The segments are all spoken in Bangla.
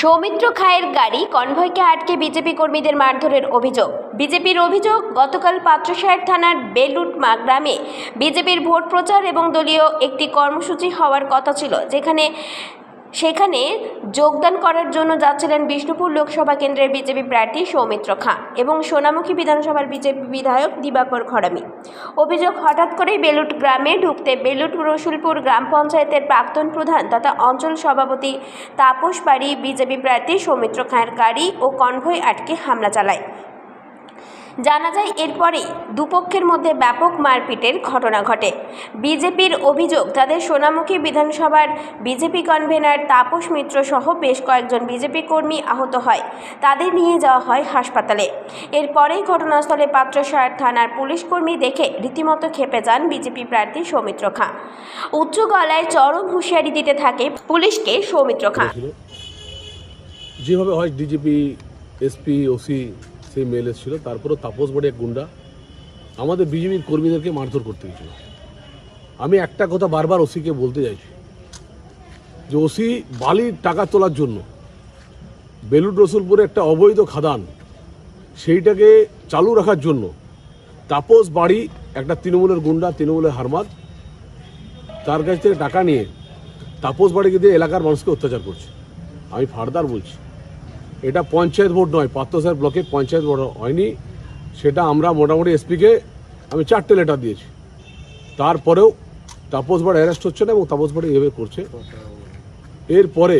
সৌমিত্র খায়ের গাড়ি কনভয়কে আটকে বিজেপি কর্মীদের মারধরের অভিযোগ। বিজেপির অভিযোগ, গতকাল পাত্রসাহের থানার বেলুটমা গ্রামে বিজেপির ভোট প্রচার এবং দলীয় একটি কর্মসূচি হওয়ার কথা ছিল, যেখানে সেখানে যোগদান করার জন্য যাচ্ছিলেন বিষ্ণুপুর লোকসভা কেন্দ্রের বিজেপি প্রার্থী সৌমিত্র খাঁ এবং সোনামুখী বিধানসভার বিজেপি বিধায়ক দিবাকর খড়ামি। অভিযোগ হঠাৎ করেই বেলুট গ্রামে ঢুকতে বেলুট রসুলপুর গ্রাম পঞ্চায়েতের প্রাক্তন প্রধান তথা অঞ্চল সভাপতি তাপস বাড়ি বিজেপি প্রার্থী সৌমিত্র খাঁয়ের গাড়ি ও কনভয় আটকে হামলা চালায়। জানা যায় এরপরেই দুপক্ষের মধ্যে ব্যাপক মারপিটের ঘটনা ঘটে। বিজেপির অভিযোগ, তাদের সোনামুখী বিধানসভার বিজেপি কনভেনার তাপস মিত্র সহ বেশ কয়েকজন বিজেপি কর্মী আহত হয়। তাদের নিয়ে যাওয়া হয় হাসপাতালে। এরপরেই ঘটনাস্থলে পাত্রসার থানার পুলিশ কর্মী দেখে রীতিমতো খেপে যান বিজেপি প্রার্থী সৌমিত্র খাঁ। উচ্চ গলায় চরম হুঁশিয়ারি দিতে থাকে পুলিশকে সৌমিত্র খাঁ। যেভাবে হয়, ডিজিপি, এসপি, ওসি সেই মেল এসেছিল। তারপরেও তাপস বাড়ি এক গুন্ডা আমাদের বিজেপির কর্মীদেরকে মারধর করতে গেছিল। আমি একটা কথা বারবার ওসিকে বলতে চাইছি, যে ওসি বালির টাকা তোলার জন্য বেলুড রসুলপুরে একটা অবৈধ খাদান, সেইটাকে চালু রাখার জন্য তাপস বাড়ি একটা তৃণমূলের গুন্ডা, তৃণমূলের হারমাদ, তার কাছ থেকে টাকা নিয়ে তাপস বাড়িকে দিয়ে এলাকার মানুষকে অত্যাচার করছে। আমি ফার্দার বলছি এটা পঞ্চায়েত ভোট নয় পাত্রসাহেব ব্লকে পঞ্চায়েত ভোট হয়নি। সেটা আমরা মোটামুটি এসপিকে, আমি চারটে লেটার দিয়েছি। তারপরেও তাপস বাড়ি অ্যারেস্ট হচ্ছে না এবং তাপস বাড়ি এভাবে করছে। এরপরে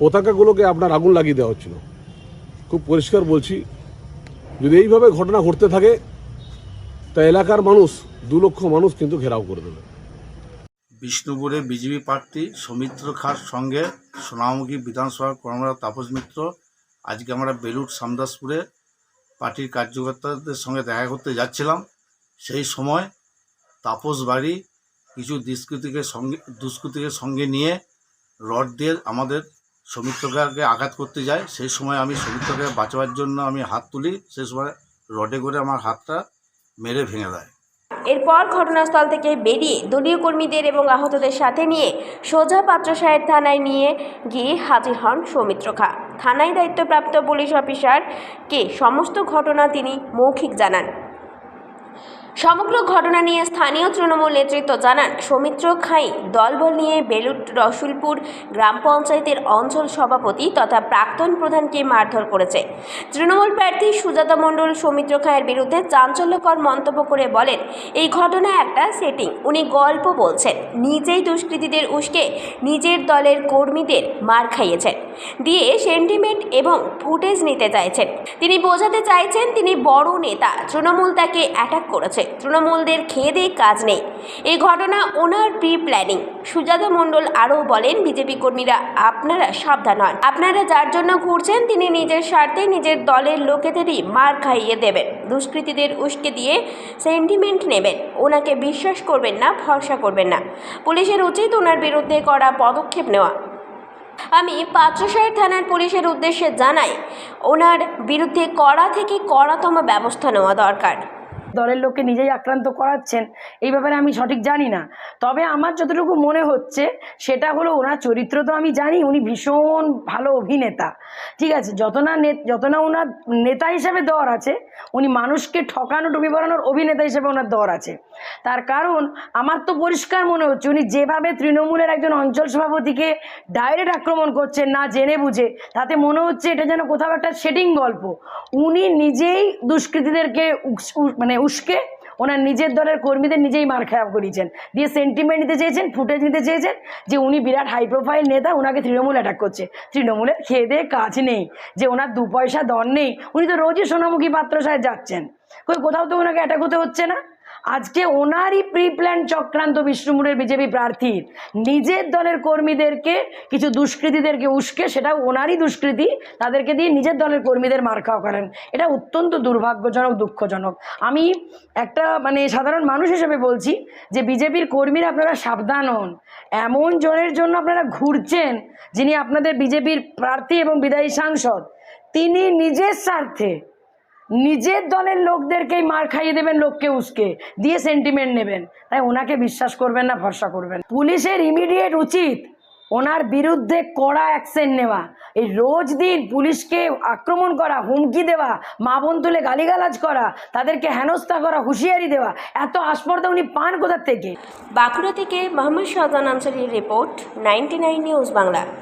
পতাকাগুলোকে আপনার আগুন লাগিয়ে দেওয়া হচ্ছিল। খুব পরিষ্কার বলছি, যদি এইভাবে ঘটনা ঘটতে থাকে, তা এলাকার মানুষ, দু লক্ষ মানুষ কিন্তু ঘেরাও করে দেবে। বিষ্ণুপুরে বিজেপি প্রার্থী সৌমিত্র খাঁর সঙ্গে সোনামুখী বিধানসভার কর্মরত তাপস মিত্র আজকে আমরা বেলুট সামদাসপুরে পার্টির কার্যকর্তাদের সঙ্গে দেখা করতে যাচ্ছিলাম। সেই সময় তাপস বাড়ি কিছু দুষ্কৃতীকে সঙ্গে দুষ্কৃতীকে সঙ্গে নিয়ে রড দিয়ে আমাদের সৌমিত্রকে আঘাত করতে যায়। সেই সময় আমি সৌমিত্রকে বাঁচাবার জন্য আমি হাত তুলি সেই সময় রডে করে আমার হাতটা মেরে ভেঙে দেয়। এরপর ঘটনাস্থল থেকে বেরিয়ে দলীয় কর্মীদের এবং আহতদের সাথে নিয়ে সোজা পাত্র সাহেব থানায় নিয়ে গিয়ে হাজির হন সৌমিত্র খা। থানায় দায়িত্বপ্রাপ্ত পুলিশ অফিসারকে সমস্ত ঘটনা তিনি মৌখিক জানান। সমগ্র ঘটনা নিয়ে স্থানীয় তৃণমূল নেতৃত্ব জানান, সৌমিত্র খাই দলবল নিয়ে বেলুট রসুলপুর গ্রাম পঞ্চায়েতের অঞ্চল সভাপতি তথা প্রাক্তন প্রধানকে মারধর করেছে। তৃণমূল প্রার্থী সুজাতা মণ্ডল সৌমিত্র খায়ের বিরুদ্ধে চাঞ্চল্যকর মন্তব্য করে বলেন, এই ঘটনা একটা সেটিং উনি গল্প বলছেন, নিজেই দুষ্কৃতীদের উস্কে নিজের দলের কর্মীদের মার খাইয়েছেন, দিয়ে সেন্টিমেন্ট এবং ফুটেজ নিতে চাইছেন। তিনি বোঝাতে চাইছেন তিনি বড় নেতা, তৃণমূল তাকে অ্যাটাক করেছে। তৃণমূলদের খেয়ে দিয়ে কাজ নেই। এই ঘটনা ওনার প্রি প্ল্যানিং সুজাতা মণ্ডল আরও বলেন, বিজেপি কর্মীরা আপনারা সাবধান হন। আপনারা যার জন্য ঘুরছেন, তিনি নিজের স্বার্থে নিজের দলের লোকেদেরই মার খাইয়ে দেবেন। দুষ্কৃতীদের উস্কে দিয়ে সেন্টিমেন্ট নেবেন। ওনাকে বিশ্বাস করবেন না, ভরসা করবেন না। পুলিশের উচিত ওনার বিরুদ্ধে করা পদক্ষেপ নেওয়া। আমি পাত্রসাহের থানার পুলিশের উদ্দেশ্যে জানাই, ওনার বিরুদ্ধে কড়া থেকে কড়াতম ব্যবস্থা নেওয়া দরকার। দলের লোককে নিজেই আক্রান্ত করাচ্ছেন, এই ব্যাপারে আমি সঠিক জানি না। তবে আমার যতটুকু মনে হচ্ছে, সেটা হলো ওনার চরিত্র তো আমি জানি, উনি ভীষণ ভালো অভিনেতা। ঠিক আছে, যত না যত না ওনার নেতা হিসেবে দর আছে, উনি মানুষকে ঠকানো, ডুবি পড়ানোর অভিনেতা হিসেবে ওনার দর আছে। তার কারণ, আমার তো পরিষ্কার মনে হচ্ছে, উনি যেভাবে তৃণমূলের একজন অঞ্চল সভাপতিকে ডাইরেক্ট আক্রমণ করছেন না জেনে বুঝে, তাতে মনে হচ্ছে এটা যেন কোথাও একটা সেটিং গল্প। উনি নিজেই দুষ্কৃতীদেরকে মানে উস্কে, ওনার নিজের দলের কর্মীদের নিজেই মার খারাপ করিয়েছেন। দিয়ে সেন্টিমেন্ট নিতে চেয়েছেন ফুটেজ নিতে চেয়েছেন, যে উনি বিরাট হাই প্রোফাইল নেতা ওনাকে তৃণমূল অ্যাটাক করছে। তৃণমূলের খেয়ে দিয়ে কাজ নেই, যে ওনার দু পয়সা দর নেই, উনি তো রোজই সোনামুখী পাত্র সাহেব যাচ্ছেন। কই, কোথাও তো ওনাকে অ্যাটাক হতে হচ্ছে না? আজকে ওনারই প্রি প্ল্যান চক্রান্ত বিষ্ণুপুরের বিজেপি প্রার্থীর। নিজের দলের কর্মীদেরকে, কিছু দুষ্কৃতীদেরকে উস্কে সেটা ওনারই দুষ্কৃতি, তাদেরকে দিয়ে নিজের দলের কর্মীদের মার খাওয়া করেন। এটা অত্যন্ত দুর্ভাগ্যজনক, দুঃখজনক। আমি একটা মানে সাধারণ মানুষ হিসেবে বলছি যে বিজেপির কর্মীরা আপনারা সাবধান হন। এমন জনের জন্য আপনারা ঘুরছেন যিনি আপনাদের বিজেপির প্রার্থী এবং বিদায়ী সাংসদ। তিনি নিজের স্বার্থে নিজের দলের লোকদেরকেই মার খাইয়ে দেবেন, লোককে উস্কে। দিয়ে সেন্টিমেন্ট নেবেন। তাই ওনাকে বিশ্বাস করবেন না, ভরসা করবেন পুলিশের ইমিডিয়েট উচিত ওনার বিরুদ্ধে কড়া অ্যাকশন নেওয়া। এই রোজ দিন পুলিশকে আক্রমণ করা, হুমকি দেওয়া, মা বোন তুলে গালিগালাজ করা, তাদেরকে হেনস্থা করা, হুঁশিয়ারি দেওয়া, এত আসপর্দা উনি পান কোথার থেকে? বাঁকুড়া থেকে মোহাম্মদ শাহজাহান আনসারির রিপোর্ট, নাইনটি নিউজ বাংলা।